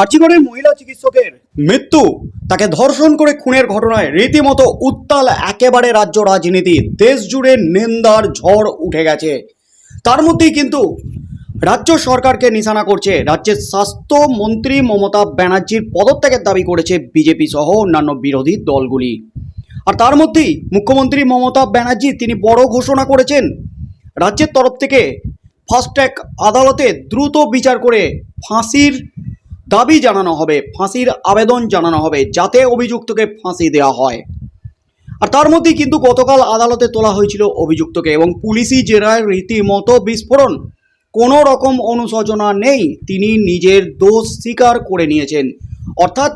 আর্চিগড়ের মহিলা চিকিৎসকের মৃত্যু, তাকে ধর্ষণ করে খুনের ঘটনায় রীতিমতো উত্তাল একেবারে রাজ্য রাজনীতি। দেশ জুড়ে নিন্দার ঝড় উঠে গেছে। তার মধ্যেই কিন্তু রাজ্য সরকারকে নিশানা করছে। রাজ্যের স্বাস্থ্য মন্ত্রী মমতা ব্যানার্জির পদত্যাগের দাবি করেছে বিজেপি সহ অন্যান্য বিরোধী দলগুলি। আর তার মধ্যেই মুখ্যমন্ত্রী মমতা ব্যানার্জি তিনি বড় ঘোষণা করেছেন, রাজ্যের তরফ থেকে ফাস্ট্র্যাক আদালতে দ্রুত বিচার করে ফাঁসির দাবি জানানো হবে, ফাঁসির আবেদন জানানো হবে, যাতে অভিযুক্তকে ফাঁসি দেওয়া হয়। আর তার মধ্যেই কিন্তু গতকাল আদালতে তোলা হয়েছিল অভিযুক্তকে এবং পুলিশি জেরায় রীতিমতো বিস্ফোরণ। কোনো রকম অনুশোচনা নেই, তিনি নিজের দোষ স্বীকার করে নিয়েছেন। অর্থাৎ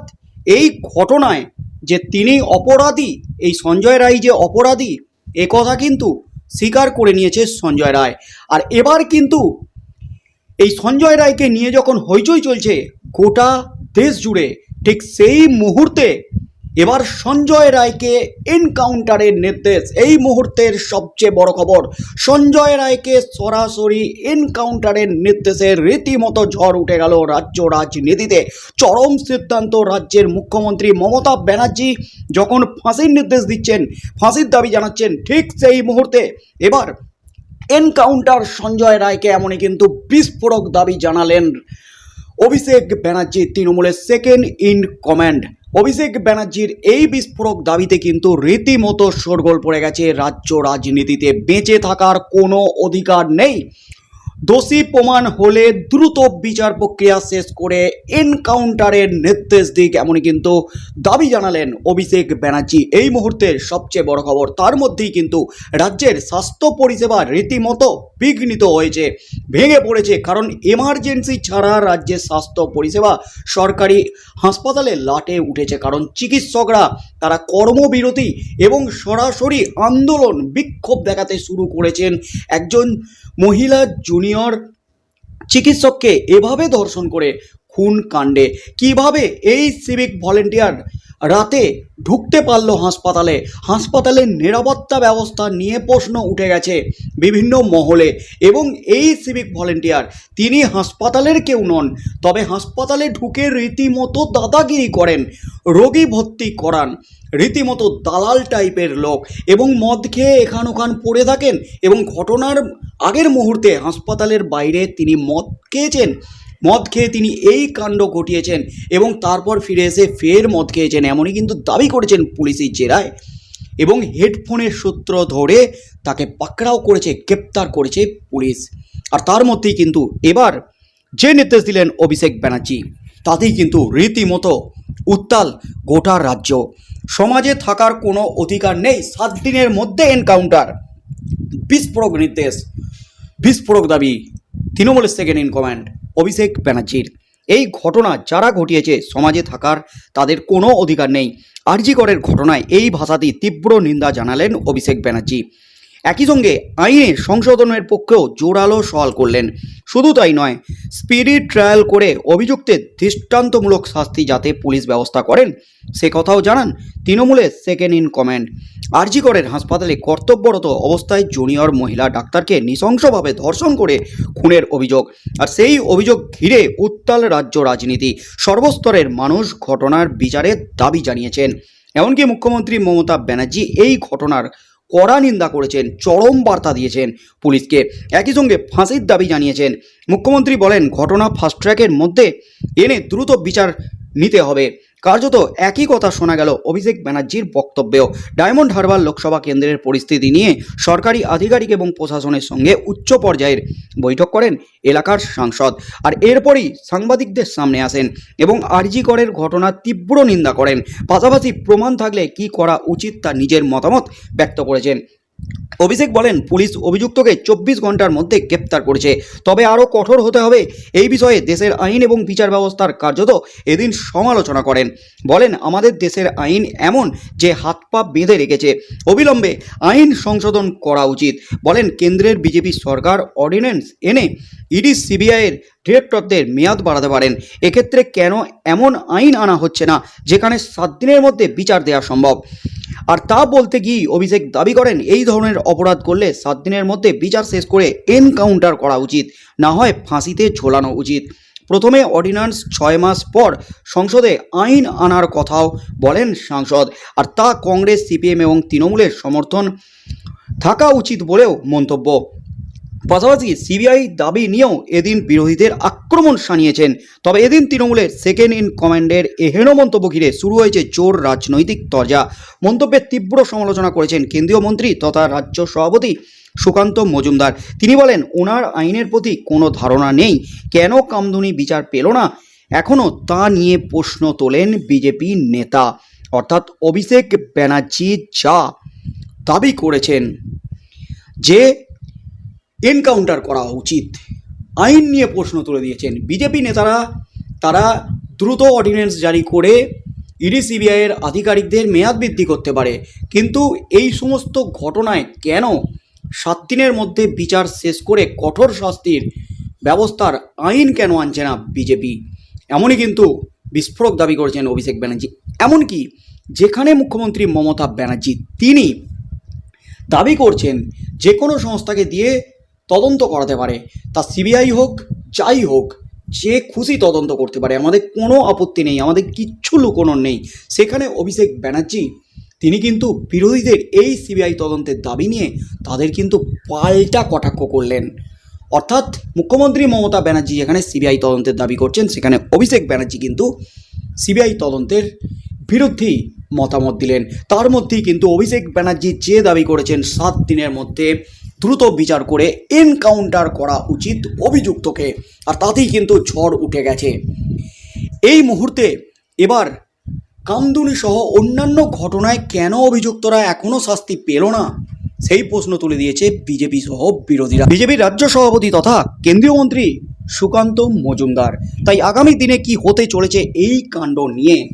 এই ঘটনায় যে তিনি অপরাধী, এই সঞ্জয় রায় যে অপরাধী, এ কথা কিন্তু স্বীকার করে নিয়েছে সঞ্জয় রায়। আর এবার কিন্তু এই সঞ্জয় রায়কে নিয়ে যখন হইচই চলছে, গোটা দেশ জুড়ে ঠিক সেই মুহূর্তে এবার সঞ্জয় রায়কে এনকাউন্টারের নির্দেশ। এই মুহূর্তের সবচেয়ে বড় খবর, সঞ্জয় রায়কে সরাসরি এনকাউন্টারের নির্দেশে রীতিমতো ঝড় উঠে গেল রাজ্য রাজনীতিতে। চরম সিদ্ধান্ত রাজ্যের মুখ্যমন্ত্রী মমতা ব্যানার্জি যখন ফাঁসির নির্দেশ দিচ্ছেন, ফাঁসির দাবি জানাচ্ছেন, ঠিক সেই মুহূর্তে এবার এনকাউন্টার সঞ্জয় রায়কে এমনই কিন্তু বিস্ফোরক দাবি জানালেন অভিষেক ব্যানার্জি তৃণমূলের সেকেন্ড ইন কমান্ড অভিষেক ব্যানার্জির এই বিস্ফোরক দাবিতে কিন্তু রীতিমতো শোরগোল পড়ে গেছে। রাজ্য রাজনীতিতে বেঁচে থাকার কোনো অধিকার নেই। দোষী প্রমাণ হলে দ্রুত বিচার প্রক্রিয়া শেষ করে এনকাউন্টারের নির্দেশ দিক, এমনই কিন্তু দাবি জানালেন অভিষেক ব্যানার্জি। এই মুহূর্তের সবচেয়ে বড় খবর, তার মধ্যেই কিন্তু রাজ্যের স্বাস্থ্য পরিষেবা রীতিমতো বিঘ্নিত হয়েছে, ভেঙে পড়েছে। কারণ এমার্জেন্সি ছাড়া রাজ্যের স্বাস্থ্য পরিষেবা সরকারি হাসপাতালে লাটে উঠেছে। কারণ চিকিৎসকরা, তারা কর্মবিরতি এবং সরাসরি আন্দোলন বিক্ষোভ দেখাতে শুরু করেছেন। একজন মহিলা জুনিয়র চিকিৎসককে এভাবে ধর্ষণ করে খুন কাণ্ডে। কীভাবে এই সিভিক ভলেন্টিয়ার রাতে ঢুকতে পারল হাসপাতালে? হাসপাতালের নিরাপত্তা ব্যবস্থা নিয়ে প্রশ্ন উঠে গেছে বিভিন্ন মহলে এবং এই সিভিক ভলেন্টিয়ার তিনি হাসপাতালের কেউ নন, তবে হাসপাতালে ঢুকে রীতিমতো দাদাগিরি করেন, রোগী ভর্তি করান, রীতিমতো দালাল টাইপের লোক এবং মদ খেয়ে এখান ওখান পড়ে থাকেন এবং ঘটনার আগের মুহূর্তে হাসপাতালের বাইরে তিনি মদ খেয়েছেন। মদ খেয়ে তিনি এই কাণ্ড ঘটিয়েছেন এবং তারপর ফিরে এসে ফের মদ খেয়েছেন এমনই কিন্তু দাবি করেছেন পুলিশের জেরায়। এবং হেডফোনের সূত্র ধরে তাকে পাকড়াও করেছে, গ্রেপ্তার করেছে পুলিশ। আর তার মধ্যেই কিন্তু এবার যে নির্দেশ দিলেন অভিষেক ব্যানার্জি, তাতেই কিন্তু রীতিমতো উত্তাল গোটা রাজ্য। সমাজে থাকার কোনো অধিকার নেই, সাত দিনের মধ্যে এনকাউন্টার। বিস্ফোরক নির্দেশ, বিস্ফোরক দাবি, তৃণমূলের সেকেন্ড ইন কমান্ড। অভিষেক ব্যানার্জির। এই ঘটনা যারা ঘটিয়েছে সমাজে থাকার তাদের কোনো অধিকার নেই। আরজিকরের ঘটনায় এই ভাষাতেই তীব্র নিন্দা জানালেন অভিষেক ব্যানার্জি। একই সঙ্গে আইনের সংশোধনের পক্ষেও জোরালো সওয়াল করলেন। শুধু তাই নয় স্পিরিট ট্রায়াল করে অভিযুক্তের দৃষ্টান্তমূলক শাস্তি যাতে পুলিশ ব্যবস্থা করেন, সে কথাও জানান তৃণমূলের সেকেন্ড ইন কমান্ড আরজিগড়ের হাসপাতালে কর্তব্যরত অবস্থায় জুনিয়র মহিলা ডাক্তারকে নৃশংসভাবে ধর্ষণ করে খুনের অভিযোগ। আর সেই অভিযোগ ঘিরে উত্তাল রাজ্য রাজনীতি। সর্বস্তরের মানুষ ঘটনার বিচারের দাবি জানিয়েছেন। এমনকি মুখ্যমন্ত্রী মমতা ব্যানার্জি এই ঘটনার কড়া নিন্দা করেছেন, চরম বার্তা দিয়েছেন পুলিশকে। একই সঙ্গে ফাঁসির দাবি জানিয়েছেন। মুখ্যমন্ত্রী বলেন, ঘটনা ফাস্ট ট্র্যাকের মধ্যে এনে দ্রুত বিচার নিতে হবে। কার্যত একই কথা শোনা গেল অভিষেক ব্যানার্জির বক্তব্যেও। ডায়মন্ড হারবার লোকসভা কেন্দ্রের পরিস্থিতি নিয়ে সরকারি আধিকারিক এবং প্রশাসনের সঙ্গে উচ্চ পর্যায়ের বৈঠক করেন এলাকার সাংসদ। আর এরপরই সাংবাদিকদের সামনে আসেন এবং আরজি করের ঘটনার তীব্র নিন্দা করেন। পাশাপাশি প্রমাণ থাকলে কি করা উচিত তা নিজের মতামত ব্যক্ত করেছেন। অভিষেক বলেন, পুলিশ অভিযুক্তকে চব্বিশ ঘণ্টার মধ্যে গ্রেপ্তার করেছে। তবে আরও কঠোর হতে হবে। এই বিষয়ে দেশের আইন এবং বিচার ব্যবস্থার কার্যত এদিন সমালোচনা করেন। বলেন, আমাদের দেশের আইন এমন যে হাত পা বেঁধে রেখেছে। অবিলম্বে আইন সংশোধন করা উচিত। বলেন, কেন্দ্রের বিজেপি সরকার অর্ডিন্যান্স এনে ইডি, সিবিআইয়ের ডিরেক্টরদের মেয়াদ বাড়াতে পারেন। এক্ষেত্রে কেন এমন আইন আনা হচ্ছে না, যেখানে সাত দিনের মধ্যে বিচার দেওয়া সম্ভব? আর তা বলতে গিয়ে অভিষেক দাবি করেন, এই ধরনের অপরাধ করলে সাত দিনের মধ্যে বিচার শেষ করে এনকাউন্টার করা উচিত, না হয় ফাঁসিতে ঝোলানো উচিত। প্রথমে অর্ডিন্যান্স ছয় মাস পর সংসদে আইন আনার কথাও বলেন সাংসদ, আর তা কংগ্রেস, সিপিএম এবং তৃণমূলের সমর্থন থাকা উচিত বলেও মন্তব্য। পাশাপাশি সিবিআই দাবি নিয়েও এদিন বিরোধীদের আক্রমণ সানিয়েছেন তবে এদিন তৃণমূলের সেকেন্ড ইন কমান্ডের এহেন মন্তব্য ঘিরে শুরু হয়েছে জোর রাজনৈতিক তরজা। মন্তব্যের তীব্র সমালোচনা করেছেন কেন্দ্রীয় মন্ত্রী তথা রাজ্য সভাপতি সুকান্ত মজুমদার। তিনি বলেন, ওনার আইনের প্রতি কোনো ধারণা নেই। কেন কামদুনি বিচার পেল না? এখনও তা নিয়ে প্রশ্ন তোলেন বিজেপি নেতা। অর্থাৎ অভিষেক ব্যানার্জি যা দাবি করেছেন যে এনকাউন্টার করা উচিত। আইন নিয়ে প্রশ্ন তুলে দিয়েছেন বিজেপি নেতারা। তারা দ্রুত অর্ডিন্যান্স জারি করে ইডি সিবিআইয়ের আধিকারিকদের মেয়াদ বৃদ্ধি করতে পারে। কিন্তু এই সমস্ত ঘটনায় কেন সাত দিনের মধ্যে বিচার শেষ করে কঠোর শাস্তির ব্যবস্থার আইন কেন আনছে না বিজেপি? এমনই কিন্তু বিস্ফোরক দাবি করেছেন অভিষেক ব্যানার্জি। এমনকি যেখানে মুখ্যমন্ত্রী মমতা ব্যানার্জি, তিনি দাবি করছেন যে কোনো সংস্থাকে দিয়ে তদন্ত করাতে পারে। তা সিবিআই হোক, যাই হোক, যে খুশি তদন্ত করতে পারে। আমাদের কোনো আপত্তি নেই, আমাদের কিচ্ছু লুকোনোর নেই। সেখানে অভিষেক ব্যানার্জি, তিনি কিন্তু বিরোধীদের এই সিবিআই তদন্তের দাবি নিয়ে তাদের কিন্তু পাল্টা কটাক্ষ করলেন। অর্থাৎ মুখ্যমন্ত্রী মমতা ব্যানার্জি যেখানে সিবিআই তদন্তের দাবি করছেন। সেখানে অভিষেক ব্যানার্জি কিন্তু সিবিআই তদন্তের বিরুদ্ধেই মতামত দিলেন। তার মধ্যেই কিন্তু অভিষেক ব্যানার্জি যে দাবি করেছেন সাত দিনের মধ্যে দ্রুত বিচার করে এনকাউন্টার করা উচিত অভিযুক্তকে। আর তাতেই কিন্তু ঝড় উঠে গেছে। এই মুহূর্তে এবার কামদুনি সহ অন্যান্য ঘটনায় কেন অভিযুক্তরা এখনও শাস্তি পেল না? সেই প্রশ্ন তুলে দিয়েছে বিজেপি সহ বিরোধীরা। বিজেপির রাজ্য সভাপতি তথা কেন্দ্রীয় মন্ত্রী সুকান্ত মজুমদার। তাই আগামী দিনে কি হতে চলেছে এই কাণ্ড নিয়ে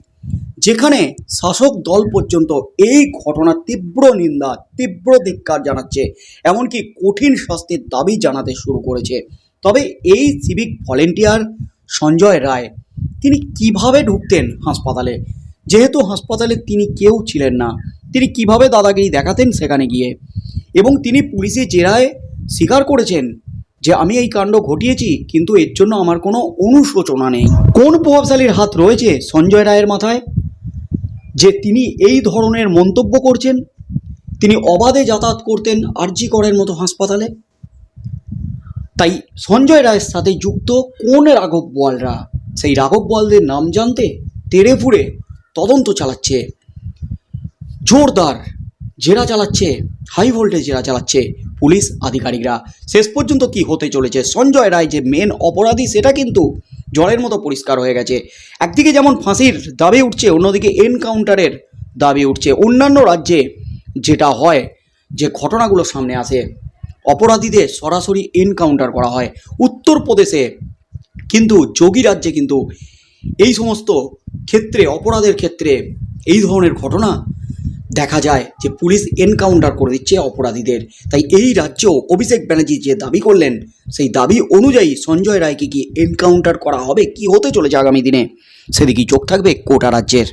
যেখানে শাসক দল পর্যন্ত এই ঘটনার তীব্র নিন্দা, তীব্র ধিক্কার জানাচ্ছে, এমনকি কঠিন শাস্তির দাবি জানাতে শুরু করেছে। তবে এই সিভিক ভলেন্টিয়ার সঞ্জয় রায়, তিনি কীভাবে ঢুকতেন হাসপাতালে? যেহেতু হাসপাতালে তিনি কেউ ছিলেন না, তিনি কীভাবে দাদাগিরি দেখাতেন সেখানে গিয়ে? এবং তিনি পুলিশে জেরায় স্বীকার করেছেন যে, আমি এই কাণ্ড ঘটিয়েছি, কিন্তু এর জন্য আমার কোনো অনুশোচনা নেই। কোন প্রভাবশালীর হাত রয়েছে সঞ্জয় রায়ের মাথায়? যে তিনি এই ধরনের মন্তব্য করছেন, তিনি অবাধে যাতায়াত করতেন আরজি করের মতো হাসপাতালে। তাই সঞ্জয় রায়ের সাথে যুক্ত কোন রাঘব বোয়ালরা? সেই রাঘব বোয়ালদের নাম জানতে তেড়ে ফুড়ে তদন্ত চালাচ্ছে। জোরদার জেরা চালাচ্ছে হাই ভোল্টেজ জেরা চালাচ্ছে পুলিশ আধিকারিকরা। শেষ পর্যন্ত কি হতে চলেছে? সঞ্জয় রায় যে মেন অপরাধী, সেটা কিন্তু জলের মতো পরিষ্কার হয়ে গেছে। একদিকে যেমন ফাঁসির দাবি উঠছে, অন্যদিকে এনকাউন্টারের দাবি উঠছে। অন্যান্য রাজ্যে যেটা হয়, যে ঘটনাগুলো সামনে আসে, অপরাধীদের সরাসরি এনকাউন্টার করা হয়। উত্তরপ্রদেশে কিন্তু, যোগী রাজ্যে কিন্তু এই সমস্ত ক্ষেত্রে, অপরাধের ক্ষেত্রে এই ধরনের ঘটনা দেখা যায় যে পুলিশ এনকাউন্টার করে দিচ্ছে অপরাধীদের। তাই এই রাজ্যেও অভিষেক ব্যানার্জি যে দাবি করলেন, সেই দাবি অনুযায়ী সঞ্জয় রায়কে কি এনকাউন্টার করা হবে, কি হতে চলেছে আগামী দিনে? সেদিকেই চোখ থাকবে কোটা রাজ্যের।